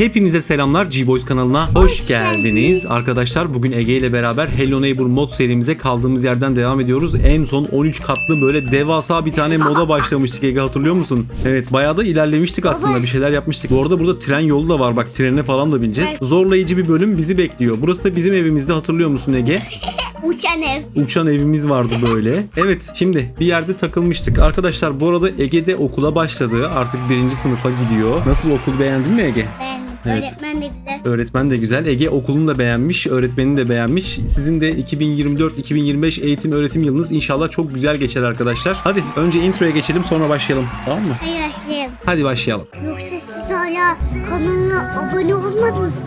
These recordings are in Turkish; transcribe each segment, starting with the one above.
Hepinize selamlar G-Boys kanalına hoş, Hoş geldiniz. geldiniz. Arkadaşlar bugün Ege ile beraber Hello Neighbor mod serimize kaldığımız yerden devam ediyoruz. En son 13 katlı böyle devasa bir tane moda başlamıştık Ege hatırlıyor musun? Evet bayağı da ilerlemiştik aslında bir şeyler yapmıştık. Bu arada burada tren yolu da var bak trene falan da bineceğiz. Zorlayıcı bir bölüm bizi bekliyor. Burası da bizim evimizde hatırlıyor musun Ege? Uçan ev. Uçan evimiz vardı böyle. Evet şimdi bir yerde takılmıştık. Arkadaşlar bu arada Ege'de okula başladı. Artık birinci sınıfa gidiyor. Nasıl okul beğendin mi Ege? Beğendim. Evet. Öğretmen de güzel. Öğretmen de güzel. Ege okulunu da beğenmiş, öğretmenini de beğenmiş. Sizin de 2024-2025 eğitim öğretim yılınız inşallah çok güzel geçer arkadaşlar. Hadi önce introya geçelim sonra başlayalım. Tamam mı? Hadi başlayalım. Hadi başlayalım. Yoksa siz hala kanala abone olmadınız mı?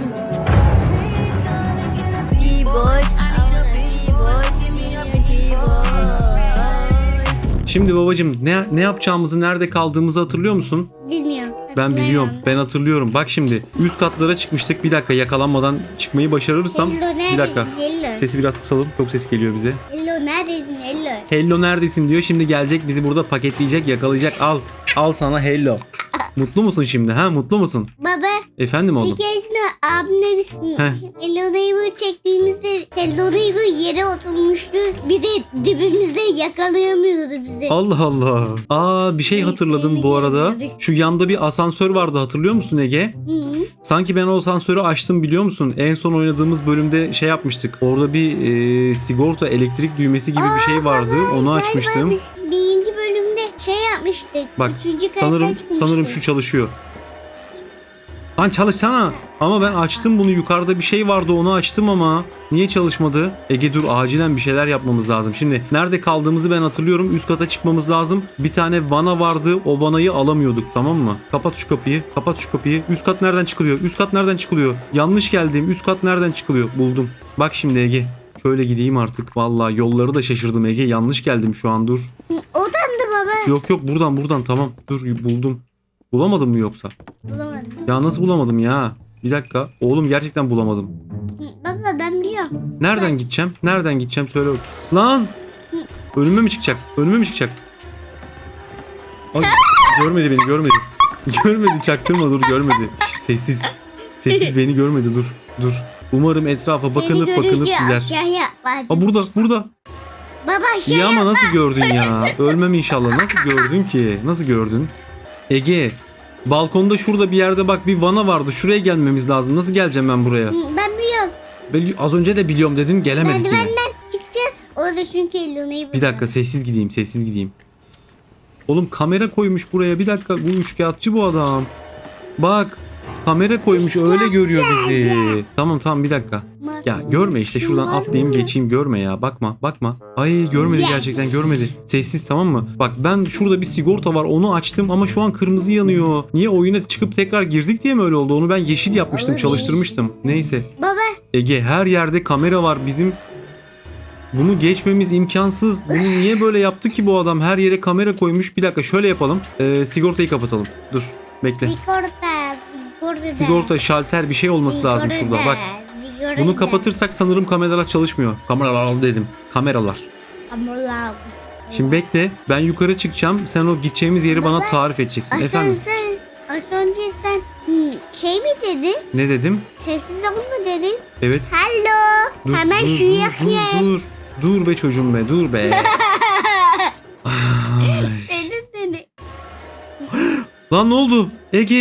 G-Boys. Şimdi babacım ne ne yapacağımızı, nerede kaldığımızı hatırlıyor musun? Bilmiyorum. Ben biliyorum. Ben hatırlıyorum. Bak şimdi üst katlara çıkmıştık. Bir dakika yakalanmadan çıkmayı başarırsam. Hello neredesin? Bir dakika. Hello. Sesi biraz kısalım. Çok ses geliyor bize. Hello neredesin? Hello. Hello neredesin diyor. Şimdi gelecek bizi burada paketleyecek, yakalayacak. Al. Al sana hello. Mutlu musun şimdi? Ha mutlu musun? Baba Efendim oğlum. bir keresinde abimle biz Heh. Hello çektiğimizde Hello yere oturmuştu. Bir de dibimizde yakalayamıyordu bizi. Allah Allah. Aa bir şey hatırladım bu arada. Şu yanda bir asansör vardı hatırlıyor musun Ege? Hı. Sanki ben o asansörü açtım biliyor musun? En son oynadığımız bölümde şey yapmıştık. Orada bir e, sigorta elektrik düğmesi gibi bir şey vardı. Onu Galiba açmıştım. biz birinci bölümde şey yapmıştık. Bak, Üçüncü Sanırım sanırım şu çalışıyor. Lan çalışsana. Ama ben açtım bunu yukarıda bir şey vardı onu açtım ama niye çalışmadı? Ege dur acilen bir şeyler yapmamız lazım. Şimdi nerede kaldığımızı ben hatırlıyorum. Üst kata çıkmamız lazım. Bir tane vana vardı. O vanayı alamıyorduk tamam mı? Kapat şu kapıyı. Kapat şu kapıyı. Üst kat nereden çıkılıyor? Üst kat nereden çıkılıyor? Yanlış geldim. Üst kat nereden çıkılıyor? Buldum. Bak şimdi Ege. Şöyle gideyim artık. Vallahi yolları da şaşırdım Ege. Yanlış geldim şu an dur. Odamdı baba. Yok yok buradan buradan tamam. Dur buldum. Bulamadım mı yoksa? Bulamadım. Ya nasıl bulamadım ya? Bir dakika. Oğlum gerçekten bulamadım. Baba ben biliyorum. Nereden gideceğim? Nereden gideceğim söyle. Lan! Önüme mi çıkacak? Önüme mi çıkacak? Ay, görmedi beni görmedi. Görmedi çaktırma dur görmedi. Şş, sessiz. Sessiz beni görmedi dur. Dur. Umarım etrafa bakınıp Seni bakınıp görünce gider. aşağıya. Aa burada burada. Baba İyi aşağıya ama nasıl gördün ya? Ölmem inşallah. Nasıl gördün ki? Nasıl gördün? Ege, balkonda şurada bir yerde bak bir vana vardı. Şuraya gelmemiz lazım. Nasıl geleceğim ben buraya? Ben biliyorum. Ben az önce de biliyorum dedin gelemedik yine. Merdivenden çıkacağız. Orada çünkü Neighbor. Bir dakika sessiz gideyim sessiz gideyim. Oğlum kamera koymuş buraya bir dakika bu üçkağıtçı bu adam. Bak kamera koymuş öyle görüyor bizi. Tamam tamam bir dakika. Ya görme işte şuradan atlayayım geçeyim görme ya bakma bakma. Ay görmedi Yes. gerçekten görmedi. Sessiz tamam mı? Bak ben şurada bir sigorta var onu açtım ama şu an kırmızı yanıyor. Niye oyuna çıkıp tekrar girdik diye mi öyle oldu? Onu ben yeşil yapmıştım Olabilir. çalıştırmıştım. Neyse. Baba Ege her yerde kamera var bizim bunu geçmemiz imkansız. Bunu niye böyle yaptı ki bu adam? Her yere kamera koymuş. Bir dakika şöyle yapalım. Ee, sigortayı kapatalım. Dur bekle. sigorta sigorta. Sigorta şalter bir şey olması lazım şurada. Bak Sigorta. bunu kapatırsak sanırım kameralar çalışmıyor. Kameralar dedim. Kameralar. Kameralar. Şimdi bekle. Ben yukarı çıkacağım. Sen o gideceğimiz yeri bana Baba, tarif edeceksin. Efendim Asansör, az önce sen hmm, şey mi dedin? ne dedim? Sessiz ol mu dedin? Evet. Hello. Dur, Hemen dur, şu dur, yakıya. dur, dur. Dur be çocuğum be. Dur be. Lan ne oldu? Ege!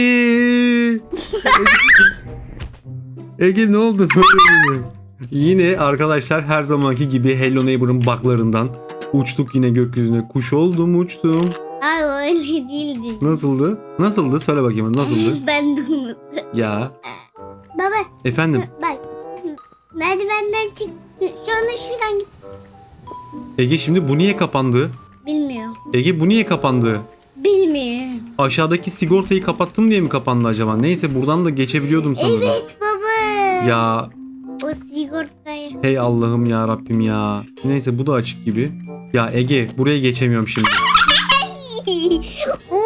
Ege ne oldu böyle yine? Yine arkadaşlar her zamanki gibi Hello Neighbor'ın baklarından uçtuk yine gökyüzüne. Kuş oldum uçtum. Hayır öyle değildi. Nasıldı? Nasıldı? Söyle bakayım nasıldı? ben de unuttum. Ya Baba efendim bak. Merdivenden çık. Şöyle şuradan git. Ege şimdi bu niye kapandı? Bilmiyorum. Ege bu niye kapandı? Aşağıdaki sigortayı kapattım diye mi kapandı acaba? Neyse buradan da geçebiliyordum sanırım. Evet baba. Ya O sigortayı. Hey Allah'ım ya Rabbim ya. Neyse bu da açık gibi. Ya Ege buraya geçemiyorum şimdi. uh,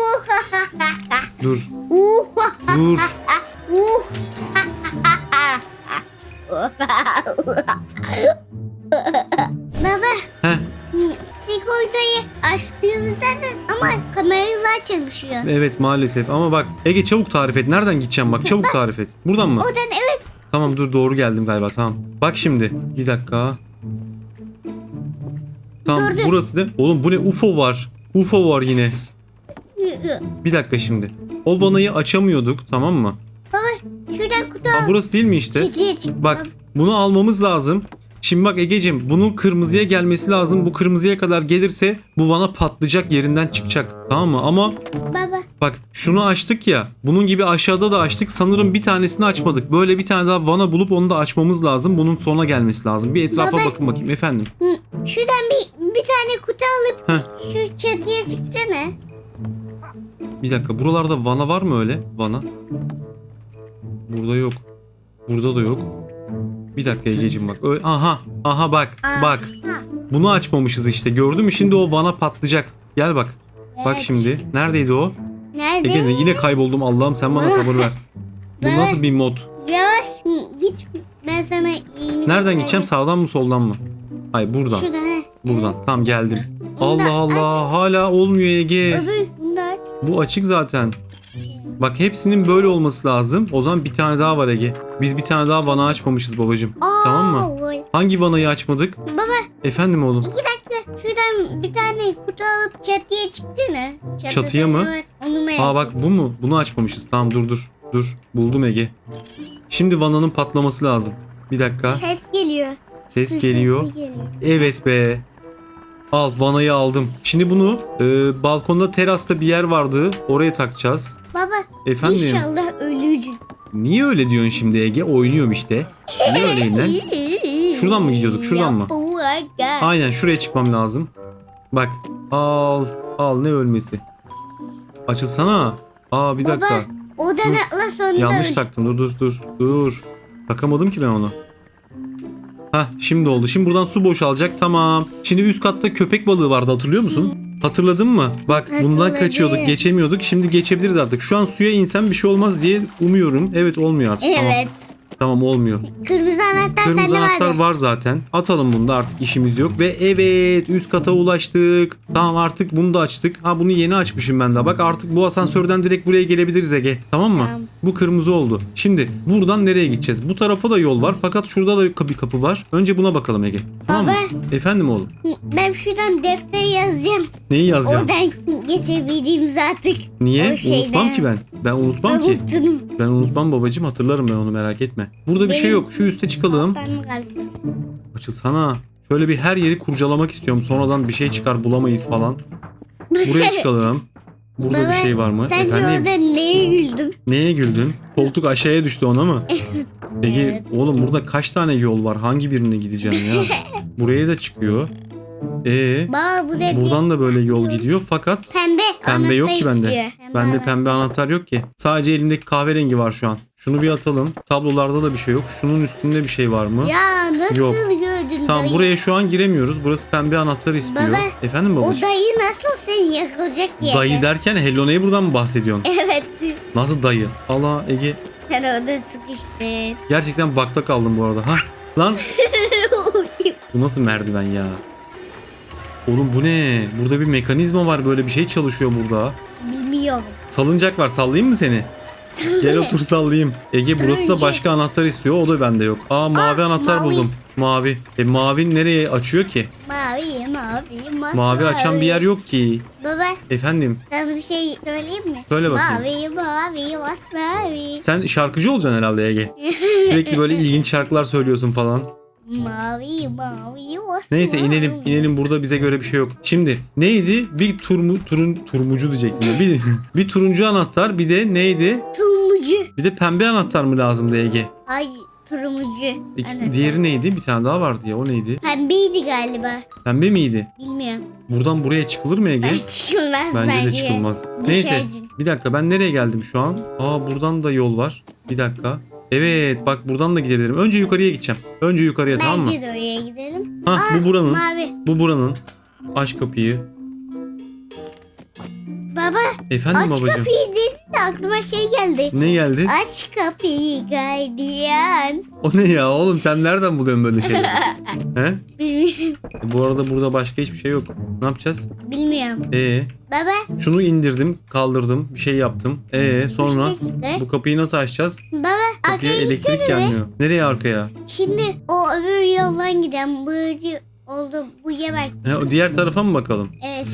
Dur. Dur. uh. Baba Heh. sigortayı açtığımızda da ama çalışıyor. Evet maalesef ama bak Ege çabuk tarif et. Nereden gideceğim bak çabuk tarif et. Buradan mı? Oradan evet. Tamam dur doğru geldim galiba tamam. Bak şimdi bir dakika. Tamam Gördüm. burası da. Oğlum bu ne UFO var. UFO var yine. Bir dakika şimdi. O vanayı açamıyorduk tamam mı? Şuradan kutu Ha, al. burası değil mi işte? Kediye. Bak bunu almamız lazım. Şimdi bak Egecim bunun kırmızıya gelmesi lazım. Bu kırmızıya kadar gelirse bu vana patlayacak yerinden çıkacak. Tamam mı? Ama Baba. bak şunu açtık ya. Bunun gibi aşağıda da açtık. Sanırım bir tanesini açmadık. Böyle bir tane daha vana bulup onu da açmamız lazım. Bunun sona gelmesi lazım. Bir etrafa Baba. bakın bakayım efendim. Hı, Şuradan bir bir tane kutu alıp Heh. şu çatıya çıksana. Bir dakika buralarda vana var mı öyle? Vana. Burada yok. Burada da yok. Bir dakika Egeciğim bak. Öyle, aha aha bak bak. Bunu açmamışız işte. Gördün mü? Şimdi o vana patlayacak. Gel bak. Bak Evet. şimdi. Neredeydi o? Nerede? Ege yine kayboldum. Allah'ım sen bana sabır ver. Bu Ben- nasıl bir mod? Yavaş git. Ben sana iğne Nereden gideceğim? Sağdan mı soldan mı? Hayır buradan. Şuradan. he. Buradan. Tamam geldim. Allah Allah. Hala olmuyor Ege. Öbür bunu da aç. Bu açık zaten. Bak hepsinin böyle olması lazım. O zaman bir tane daha var Ege. Biz bir tane daha vana açmamışız babacığım. Aa, Tamam mı? oy. Hangi vanayı açmadık? Baba Efendim oğlum. iki dakika şuradan bir tane kutu alıp çatıya çıksana. Çatıda Çatıya mı? var? Onu merak Aa bak bu mu? Bunu açmamışız. Tamam dur dur. Dur. Buldum Ege. Şimdi vananın patlaması lazım. Bir dakika. Ses geliyor. Ses Su geliyor. geliyor. Evet be. Al vanayı aldım. Şimdi bunu e, balkonda terasta bir yer vardı. Oraya takacağız. Baba Efendim? inşallah ölücün. Niye öyle diyorsun şimdi Ege? Oynuyorum işte. Niye öyleyim lan? Şuradan mı gidiyorduk, şuradan mı? Aynen şuraya çıkmam lazım. Bak. Al. Al ne ölmesi. Açılsana. Aa bir Baba, dakika. Odan Dur. atla sonra Yanlış öl. taktım. Dur dur dur. Dur. Takamadım ki ben onu. Hah şimdi oldu. Şimdi buradan su boşalacak. Tamam. Şimdi üst katta köpek balığı vardı hatırlıyor musun? Hatırladın mı? Bak bundan Hatırladım. kaçıyorduk. Geçemiyorduk. Şimdi geçebiliriz artık. Şu an suya insem bir şey olmaz diye umuyorum. Evet olmuyor artık. Tamam. Evet. Tamam olmuyor. Kırmızı anahtar Kırmızı sende anahtar vardı. var zaten. Atalım bunu da artık işimiz yok. Ve evet üst kata ulaştık. Tamam artık bunu da açtık. Ha bunu yeni açmışım ben de. Bak artık bu asansörden direkt buraya gelebiliriz Ege. Tamam mı? Tamam. Bu kırmızı oldu. Şimdi buradan nereye gideceğiz? Bu tarafa da yol var. Fakat şurada da bir kapı var. Önce buna bakalım Ege. Tamam mı? Efendim oğlum. Ben şuradan deftere yazacağım. Neyi yazacağım? Oradan geçebildiğimiz artık. Niye? o şeyden- Unutmam ki ben. Ben unutmam Ben ki. unuttum. Ben unutmam babacığım. Hatırlarım ben onu merak etme. Burada bir şey Benim- yok. Şu üste çıkalım. Açılsana. Şöyle bir her yeri kurcalamak istiyorum. Sonradan bir şey çıkar bulamayız falan. Buraya çıkalım. Burada Baba, bir şey var mı? Sence Efendim? orada neye güldüm? Neye güldün? Koltuk aşağıya düştü ona mı? Peki Evet. oğlum burada kaç tane yol var? Hangi birine gideceğim ya? Buraya da çıkıyor. Ee, Baba bu dedi. buradan da böyle yol gidiyor fakat Pembe. pembe yok ki anahtar bende. istiyor. Bende pembe anahtar yok ki. Sadece elimdeki kahverengi var şu an. Şunu bir atalım. Tablolarda da bir şey yok. Şunun üstünde bir şey var mı? Ya nasıl Yok. gördün Tamam dayı? buraya şu an giremiyoruz. Burası pembe anahtar istiyor. Baba, Efendim O babacığım? dayı nasıl seni yakalayacak diye. Dayı derken Hello Neighbor'dan mı bahsediyorsun? Evet. Nasıl dayı? Allah Ege. Sen orada sıkıştın. Gerçekten bakta kaldım bu arada. Ha lan bu nasıl merdiven ya? Oğlum bu ne? Burada bir mekanizma var böyle bir şey çalışıyor burada. Bilmiyorum. Salıncak var sallayayım mı seni? Gel otur sallayayım. Ege burası da Önce- başka anahtar istiyor o da bende yok. Aa mavi anahtar mavi. buldum. Mavi. E mavi nereye açıyor ki? Mavi mavi mavi. Mavi açan bir yer yok ki. Baba Efendim sana bir şey söyleyeyim mi? Söyle bakayım. Mavi mavi masmavi. sen şarkıcı olacaksın herhalde Ege. Sürekli böyle ilginç şarkılar söylüyorsun falan. Mavi mavi masmavi. Neyse inelim inelim burada bize göre bir şey yok. Şimdi neydi? Bir turmu turun turmucu diyecektim. ya. Bir bir turuncu anahtar bir de neydi? Turuncu. Bir de pembe anahtar mı lazımdı Ege? Ay turuncu. İki, Anahtar. diğeri neydi? Bir tane daha vardı ya. O neydi? Pembeydi galiba. Pembe miydi? Bilmiyorum. Buradan buraya çıkılır mı Ege? Çıkılmaz Bence bence. de çıkılmaz. Neyse bir dakika ben nereye geldim şu an? Aa buradan da yol var. Bir dakika. Evet bak buradan da gidebilirim. Önce yukarıya gideceğim. Önce yukarıya tamam mı? Bence de oraya gidelim. Hah bu buranın. Mavi. Bu buranın. Aç kapıyı. Baba Efendim aç babacığım. kapıyı dedin de aklıma şey geldi. Ne geldi? Aç kapıyı gardiyan. O ne ya oğlum sen nereden buluyorsun böyle şeyleri? He? Bilmiyorum. E, Bu arada burada başka hiçbir şey yok. Ne yapacağız? Bilmiyorum. Ee, Baba. şunu indirdim, kaldırdım, bir şey yaptım. Ee, sonra işte çıktı. bu kapıyı nasıl açacağız? Baba Kapıya arkaya elektrik gitsene be. gelmiyor. Nereye arkaya? Şimdi o öbür yoldan giden bığcı oldu. Bu bak. He, o diğer tarafa mı bakalım? Evet.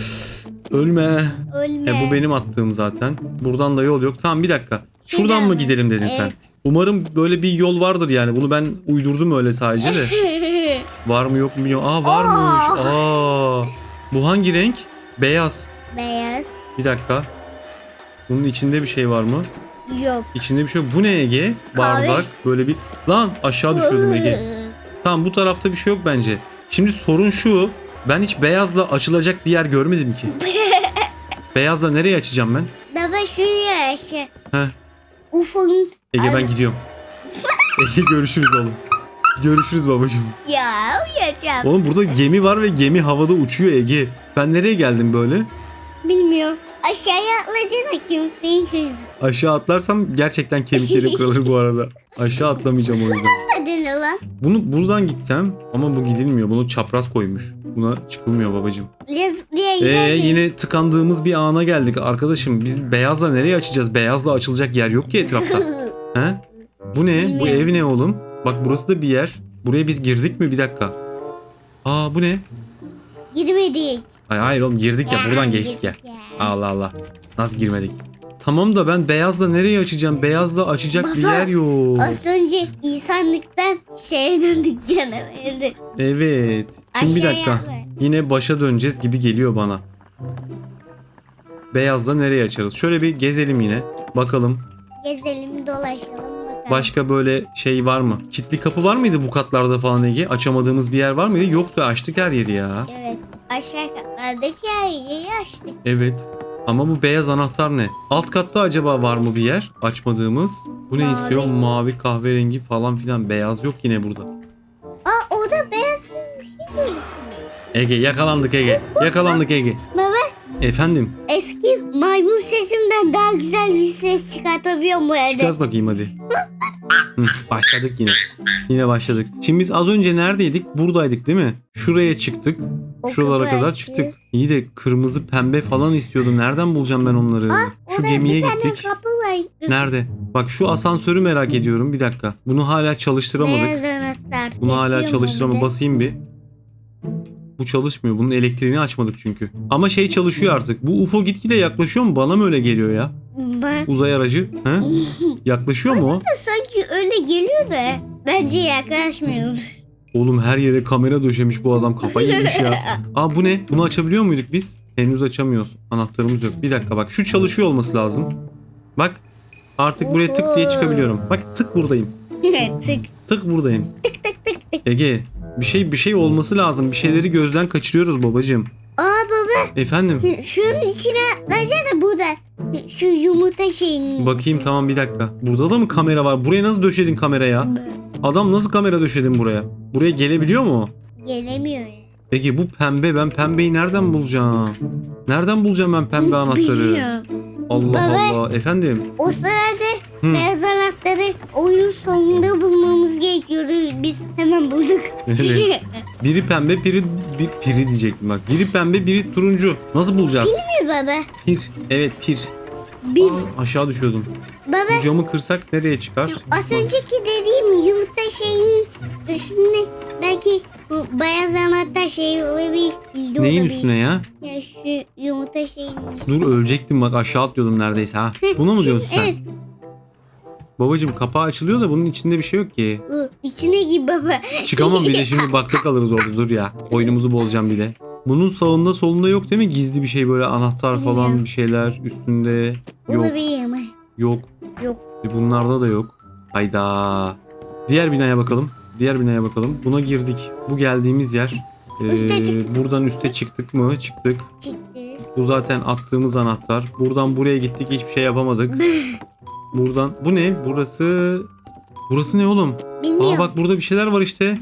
Ölme. Ölme. E, bu benim attığım zaten. Buradan da yol yok. Tamam bir dakika. Şuradan Şuradan mı mı? gidelim dedin sen? Evet. Umarım böyle bir yol vardır yani. Bunu ben uydurdum öyle sadece de. Var mı yok mu bilmiyorum. Aa varmış. Aa. Bu hangi renk? Beyaz. Beyaz. Bir dakika. Bunun içinde bir şey var mı? Yok. İçinde bir şey yok. Bu ne Ege? Kahve. Bardak. Böyle bir... Lan aşağı düşüyordum Ege. Tamam bu tarafta bir şey yok bence. Şimdi sorun şu. Ben hiç beyazla açılacak bir yer görmedim ki. Beyazla nereye açacağım ben? Baba şuraya aşağı. Heh. Ufun. Ege ben gidiyorum. Ege görüşürüz oğlum. Görüşürüz babacığım. Ya uyuyacağım. Oğlum burada gemi var ve gemi havada uçuyor Ege. Ben nereye geldim böyle? Bilmiyorum. Aşağıya atlayacaksın? Benim kızım. Aşağı atlarsam gerçekten kemiklerim kırılır bu arada. Aşağı atlamayacağım o yüzden. Hadi lan? Bunu buradan gitsem ama bu gidilmiyor. Bunu çapraz koymuş. Buna çıkılmıyor babacığım. Diye Ee, gidelim. yine tıkandığımız bir ana geldik arkadaşım. Biz beyazla nereye açacağız? Beyazla açılacak yer yok ki etrafta. He? Bu ne? Bu ev ne oğlum? Bak burası da bir yer. Buraya biz girdik mi? Bir dakika. Aa bu ne? Girmedik. Hayır, hayır oğlum girdik ya buradan geçtik ya. Allah Allah. Nasıl girmedik? Tamam da ben beyazla nereye açacağım? Beyazla açacak bir Baba, yer yok. Az önce insanlıktan şeye döndük canavarı. Evet. Şimdi bir Aşağıya dakika. atla. Yine başa döneceğiz gibi geliyor bana. Beyazla nereye açarız? Şöyle bir gezelim yine. Bakalım Gezelim dolaşalım. Başka böyle şey var mı? Kitli kapı var mıydı bu katlarda falan Ege? Açamadığımız bir yer var mıydı? Yoktu açtık her yeri ya. Evet. Aşağı katlardaki her yeri açtık. Evet. Ama bu beyaz anahtar ne? Alt katta acaba var mı bir yer açmadığımız? Bu ne Mavi. istiyor? Mavi kahverengi falan filan. Beyaz yok yine burada. Aa o da beyaz bir şey. Ege yakalandık Ege. Yakalandık Ege. Baba Efendim eski maymun sesimden daha güzel bir ses çıkartabiliyorum bu evde. çıkart bakayım hadi. Başladık yine. Yine başladık. Şimdi biz az önce neredeydik? Buradaydık değil mi? Şuraya çıktık. O Şuralara kadar çıktık. İyi de kırmızı pembe falan istiyordum. Nereden bulacağım ben onları? Şu gemiye bir tane gittik. kapı var. Nerede? Bak şu asansörü merak ediyorum. Bir dakika. Bunu hala çalıştıramadık. Bunu hala Bekliyorum çalıştırama orada. basayım bir. Bu çalışmıyor. Bunun elektriğini açmadık çünkü. Ama şey çalışıyor artık. Bu UFO gitgide yaklaşıyor mu? Bana mı öyle geliyor ya? Ben Uzay aracı. He? Yaklaşıyor mu o? Öyle geliyor da bence yaklaşmıyor. Oğlum her yere kamera döşemiş bu adam. Kafayı yemiş ya. Aa bu ne? Bunu açabiliyor muyduk biz? Henüz açamıyoruz. Anahtarımız yok. Bir dakika bak. Şu çalışıyor olması lazım. Bak. Artık buraya tık diye çıkabiliyorum. Bak tık buradayım. tık Tık buradayım. tık tık tık. Ege bir şey bir şey olması lazım. Bir şeyleri gözden kaçırıyoruz babacığım. Aa baba Efendim. şunun içine atlasana bu da. Şu yumurta şeyinin. Bakayım tamam bir dakika. Burada da mı kamera var? Buraya nasıl döşedin kamera ya? Adam nasıl kamera döşedin buraya? Buraya gelebiliyor mu? Gelemiyor. Peki bu pembe ben pembeyi nereden bulacağım? Nereden bulacağım ben pembe anahtarı? Bilmiyorum. Allah Baba. Allah. Efendim. O sırada Hı. beyaz anahtarı oyun sonunda bulmamız gerekiyordu. Biz hemen bulduk. Evet. Biri pembe, biri bir, piri diyecektim bak. Biri pembe, biri turuncu. Nasıl bulacağız? mi baba? Pir. Evet pir. Bir. Aa, aşağı düşüyordum. Baba Bu camı kırsak nereye çıkar? Az önceki dediğim yumurta şeyinin üstüne belki bu beyaz anahtar şeyi olabilir. Bildi Neyin olabilir. üstüne ya? Ya şu yumurta şeyinin üstüne. Dur ölecektim bak aşağı atlıyordum neredeyse ha. Buna mı diyorsun sen? Evet. Babacım kapağı açılıyor da bunun içinde bir şey yok ki. içine gir baba. Çıkamam bir de şimdi bakta kalırız orada dur ya. Oyunumuzu bozacağım bir de. Bunun sağında solunda yok değil mi? Gizli bir şey böyle anahtar falan Bilmiyorum. bir şeyler üstünde. Yok Olabilir ama. yok. Yok. E bunlarda da yok. Hayda. Diğer binaya bakalım. Diğer binaya bakalım. Buna girdik. Bu geldiğimiz yer. Ee, Üste çıktık. buradan üste çıktık mı? Çıktık. Çıktı. Bu zaten attığımız anahtar. Buradan buraya gittik hiçbir şey yapamadık. Buradan bu ne? Burası Burası ne oğlum? Bilmiyorum. Aa bak burada bir şeyler var işte.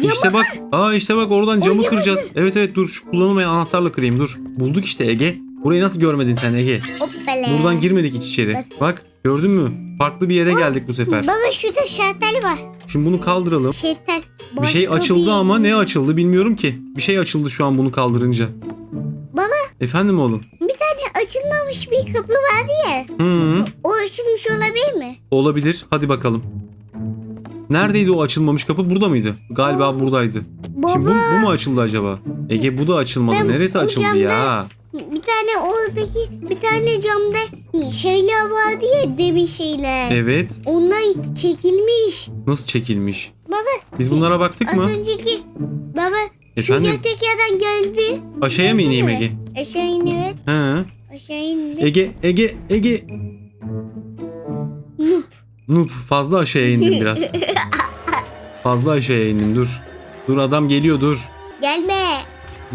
Camı İşte bak. Aa işte bak oradan camı camı kıracağız. Evet evet dur şu kullanılmayan anahtarla kırayım dur. Bulduk işte Ege. Burayı nasıl görmedin sen Ege? Hoppa. falan. Buradan girmedik hiç içeri. Bak gördün mü? Farklı bir yere geldik bu sefer. Baba şurada şartel var. Şimdi bunu kaldıralım. Şartel. Bir şey Başka açıldı ama ne açıldı bilmiyorum ki. Bir şey açıldı şu an bunu kaldırınca. Baba Efendim oğlum? bir tane açılmamış bir kapı vardı ya. Hı, O açılmış olabilir mi? olabilir. Hadi bakalım. Neredeydi o açılmamış kapı? Burada mıydı? Galiba buradaydı. Baba Şimdi bu, bu mu açıldı acaba? Ege bu da açılmadı. Ben Neresi açıldı camda- ya? bir tane oradaki bir tane camda şeyler vardı ya demir şeyler. Evet. Onlar çekilmiş. Nasıl çekilmiş? Baba Biz bunlara baktık az mı? önceki baba Efendim? şu yatak yerden gel bir. Aşağıya mı ineyim. Ege? Aşağı in evet. He. Aşağı in. Ege, Ege, Ege. Nup fazla aşağıya indim biraz. Fazla aşağıya indim dur. Dur adam geliyor dur. Gelme.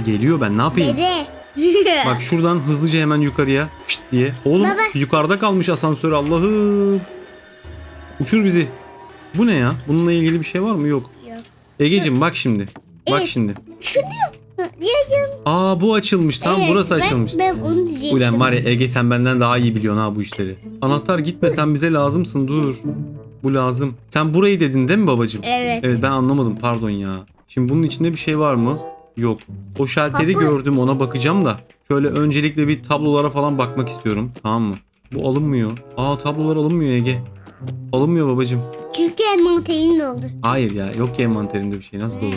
Geliyor ben ne yapayım? Dede. Bak şuradan hızlıca hemen yukarıya şşt diye. Oğlum Baba. yukarıda kalmış asansör Allah'ım. Uçur bizi. Bu ne ya? Bununla ilgili bir şey var mı? Yok. Yok. Egeciğim bak şimdi. Bak Evet. şimdi. Şunu Aa bu açılmış tamam Evet, burası ben- açılmış. Ben, onu diyecektim. Ulan var ya Ege sen benden daha iyi biliyorsun ha bu işleri. Anahtar gitme sen bize lazımsın dur. Bu lazım. Sen burayı dedin değil mi babacığım? Evet. Evet ben anlamadım pardon ya. Şimdi bunun içinde bir şey var mı? Yok. O şalteri Kapı. gördüm ona bakacağım da. Şöyle öncelikle bir tablolara falan bakmak istiyorum. Tamam mı? Bu alınmıyor. Aa tablolar alınmıyor Ege. Alınmıyor babacığım. Çünkü envanterin oldu. Hayır ya yok ki envanterimde bir şey nasıl olur?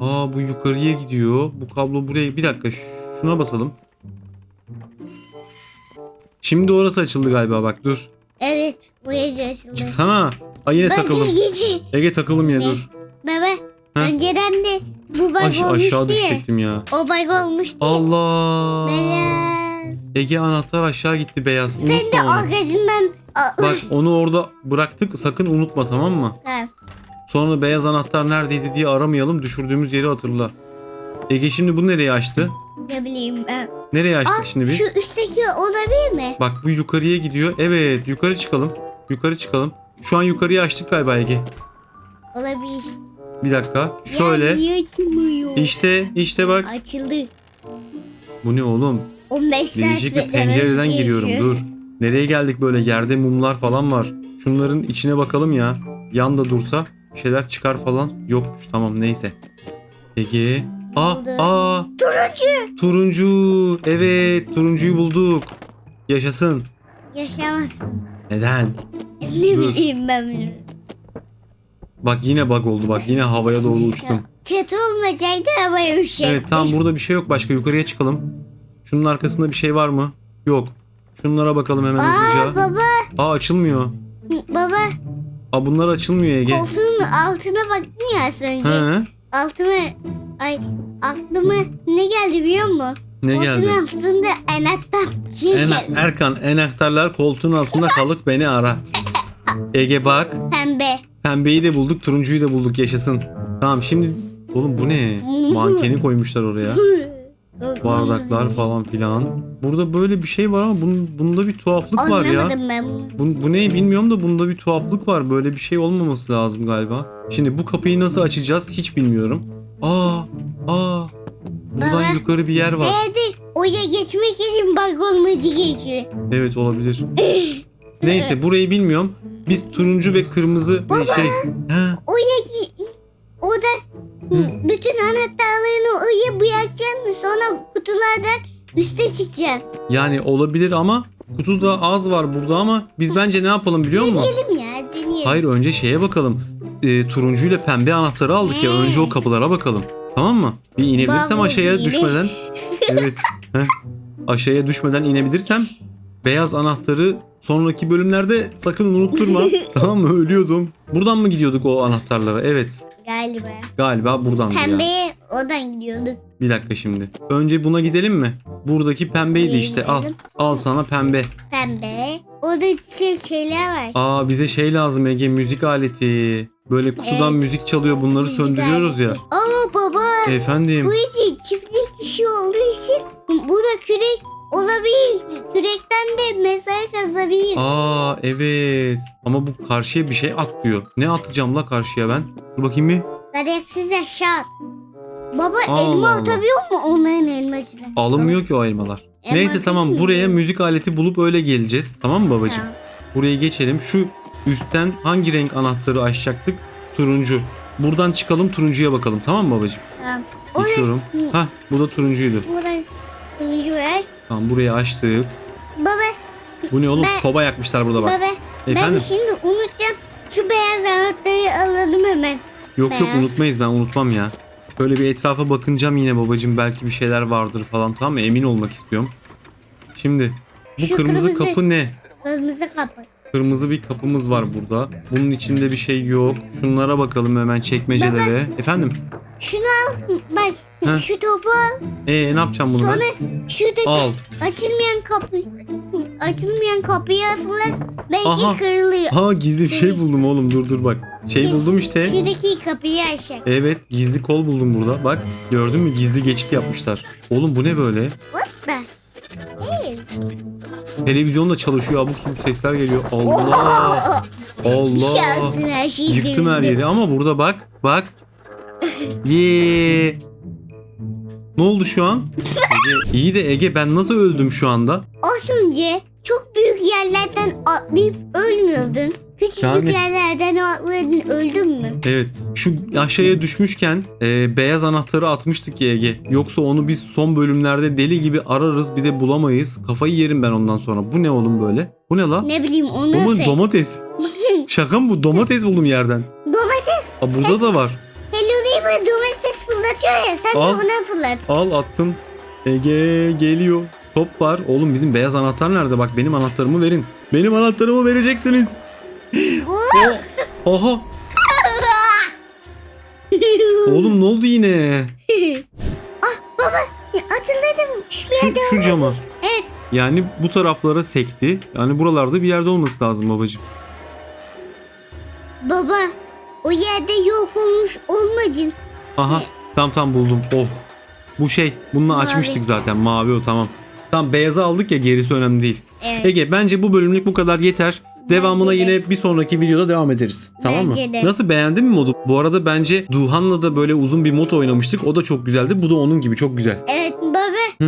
Aa bu yukarıya gidiyor. Bu kablo buraya. Bir dakika şuna basalım. Şimdi orası açıldı galiba bak dur. Evet. Bu gece açıldı. Çıksana. Ay yine takıldım. yedi. Ege takılım yine Ne? dur. Baba Heh. önceden de bu bug Ay, olmuştu aşağı ya. düşecektim ya. O bug olmuştu ya. Allah. Beyaz. Ege anahtar aşağı gitti beyaz. Sen de Unutma onu. arkasından... Bak onu orada bıraktık sakın unutma tamam mı? Tamam. Sonra beyaz anahtar neredeydi diye aramayalım düşürdüğümüz yeri hatırla. Ege şimdi bu nereye açtı? Ne bileyim ben. Nereye açtık Aa, şimdi biz? Şu üstteki olabilir mi? Bak bu yukarıya gidiyor. Evet yukarı çıkalım. Yukarı çıkalım. Şu an yukarıya açtık galiba Ege. Olabilir. Bir dakika. Şöyle. Ya niye açılmıyor? İşte işte bak. Açıldı. Bu ne oğlum? 15 saat Değişik bir pencereden giriyorum gerekiyor. dur. Nereye geldik böyle yerde mumlar falan var. Şunların içine bakalım ya. Yanda dursa bir şeyler çıkar falan. Yokmuş tamam neyse. Ege. Aa, aa. Turuncu. Turuncu. Evet turuncuyu bulduk. Yaşasın. Yaşamazsın. Neden? Ne Dur. bileyim ben bunu. Bak yine bug oldu bak yine havaya doğru uçtum. Çatı olmasaydı havaya uçacaktı. Evet tamam burada bir şey yok başka yukarıya çıkalım. Şunun arkasında bir şey var mı? Yok. Şunlara bakalım hemen Aa hızlıca. baba. Aa açılmıyor. Baba Aa bunlar açılmıyor Ege. koltuğun altına baktın ya az önce. He? Altıma ay aklıma ne geldi biliyor musun? Ne Koltuğun geldi? altında anahtar şey En, geldi. Erkan enaktarlar koltuğun altında kalık beni ara. Ege bak. Pembe. Pembeyi de bulduk turuncuyu da bulduk yaşasın. Tamam şimdi oğlum bu ne? Mankeni koymuşlar oraya. Bardaklar falan filan. Burada böyle bir şey var ama bunun, bunda bir tuhaflık var ya. Anlamadım ben bunu. Bu, bu ne bilmiyorum da bunda bir tuhaflık var. Böyle bir şey olmaması lazım galiba. Şimdi bu kapıyı nasıl açacağız hiç bilmiyorum. Aa, aa. Buradan Baba. yukarı bir yer var. Evet oraya geçmek için bug olması gerekiyor. Evet olabilir. Neyse burayı bilmiyorum. Biz turuncu ve kırmızı bir şey. Ha, bütün anahtarlarını oraya bırakacaksın sonra kutulardan üste çıkacaksın. yani olabilir ama kutuda az var burada ama biz bence ne yapalım biliyor musun? Deneyelim ya deneyelim. Hayır önce şeye bakalım. E, turuncu ile pembe anahtarı aldık ya. Önce o kapılara bakalım. Tamam mı? Bir inebilirsem Bak, aşağıya düşmeden. Evet. Heh. Aşağıya düşmeden inebilirsem beyaz anahtarı sonraki bölümlerde sakın unutturma. tamam mı? Ölüyordum. Buradan mı gidiyorduk o anahtarlara? Evet. Galiba. Galiba buradan. Pembeye oradan gidiyorduk. Bir dakika şimdi. Önce buna gidelim mi? Buradaki pembeydi Gidelim, işte. Al. gidelim. Al sana pembe. Pembe. Orada şey, şeyler var. Aa bize şey lazım Ege müzik aleti. Böyle kutudan Evet. müzik çalıyor bunları Müzik söndürüyoruz ya. aleti. Aa baba. Efendim. Bu için çiftlik işi olduğu için burada kürek olabilir. Kürekten de mesai kazabiliriz. Aa evet. Ama bu karşıya bir şey at diyor. Ne atacağım la karşıya ben? Dur bakayım bir. Gereksiz eşya. Baba Allah elma Allah. atabiliyor mu onların elmasını? Alınmıyor ki o elmalar. E, Neyse tamam mı? buraya müzik aleti bulup öyle geleceğiz. Tamam mı babacığım? Tamam. Buraya geçelim. Şu üstten hangi renk anahtarı açacaktık? Turuncu. Buradan çıkalım turuncuya bakalım. Tamam mı babacığım? Tamam. Geçiyorum. Hah bu da turuncuydu. Burada. Tamam burayı açtık. Baba, Bu ne oğlum? Ben- Soba yakmışlar burada bak. baba. Efendim? Ben şimdi unutacağım. Şu beyaz anahtarı alalım hemen. Yok yok Beyaz. unutmayız ben unutmam ya. Şöyle bir etrafa bakınacağım yine babacığım. Belki bir şeyler vardır falan tamam mı? Emin olmak istiyorum. Şimdi bu Şu kırmızı, kırmızı. kapı ne? Kırmızı kapı. Kırmızı bir kapımız var burada. Bunun içinde bir şey yok. Şunlara bakalım hemen çekmecelere. Efendim? Şunu al. Bak Heh. şu topu al. Ee ne yapacağım bunu Sonra ben? şuradaki Al. açılmayan kapı. Açılmayan kapıyı fırlat. Belki Aha. kırılıyor. Ha gizli bir şey buldum oğlum dur dur bak. Şey Kes- buldum işte. Şuradaki kapıyı aşağı. Evet gizli kol buldum burada. Bak gördün mü gizli geçit yapmışlar. Oğlum bu ne böyle? What the? Hey. Televizyon da çalışıyor abuk subuk sesler geliyor. Allah. Şey Allah. attın her şeyi. Yıktım her yeri ama burada bak bak. Yee. Ne oldu şu an? Ege, iyi de Ege ben nasıl öldüm şu anda? Az önce çok büyük yerlerden atlayıp ölmüyordun. Küçücük Yani- yerlerden atladın öldün mü? Evet şu aşağıya düşmüşken e, beyaz anahtarı atmıştık Ege. Yoksa onu biz son bölümlerde deli gibi ararız bir de bulamayız. Kafayı yerim ben ondan sonra. Bu ne oğlum böyle? Bu ne la? Ne bileyim onu Bu şey- domates? Şaka mı bu? Domates buldum yerden. Domates. Aa, burada da var. Hello Neighbor domates fırlatıyor ya sen Al. de ona fırlat. Al attım. Ege geliyor. Top var. Oğlum bizim beyaz anahtar nerede? Bak benim anahtarımı verin. Benim anahtarımı vereceksiniz. Oha. Oğlum ne oldu yine? Hatırladım şu Şu, yerde şu cama. Evet Yani bu taraflara sekti. Yani buralarda bir yerde olması lazım babacığım. baba o yerde yok olmuş olmacın. Aha. Tam tam buldum. Of. Bu şey. Bununla Mavi. açmıştık zaten. Mavi o tamam. Tam beyazı aldık ya gerisi önemli değil. Evet. Ege bence bu bölümlük bu kadar yeter. Devamına Bence de. yine bir sonraki videoda devam ederiz. Tamam mı? Bence de. Nasıl beğendin mi modu? Bu arada bence Duhan'la da böyle uzun bir mod oynamıştık. O da çok güzeldi. Bu da onun gibi çok güzel. Evet baba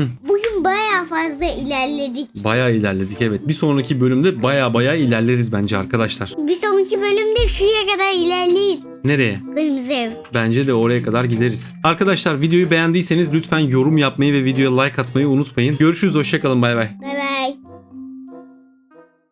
Hı. bugün baya fazla ilerledik. Bayağı ilerledik evet. Bir sonraki bölümde bayağı bayağı ilerleriz bence arkadaşlar. Bir sonraki bölümde şuraya kadar ilerleyiz. Nereye? Kırmızı ev. Bence de oraya kadar gideriz. Arkadaşlar videoyu beğendiyseniz lütfen yorum yapmayı ve videoya like atmayı unutmayın. Görüşürüz hoşçakalın bay bay. Bye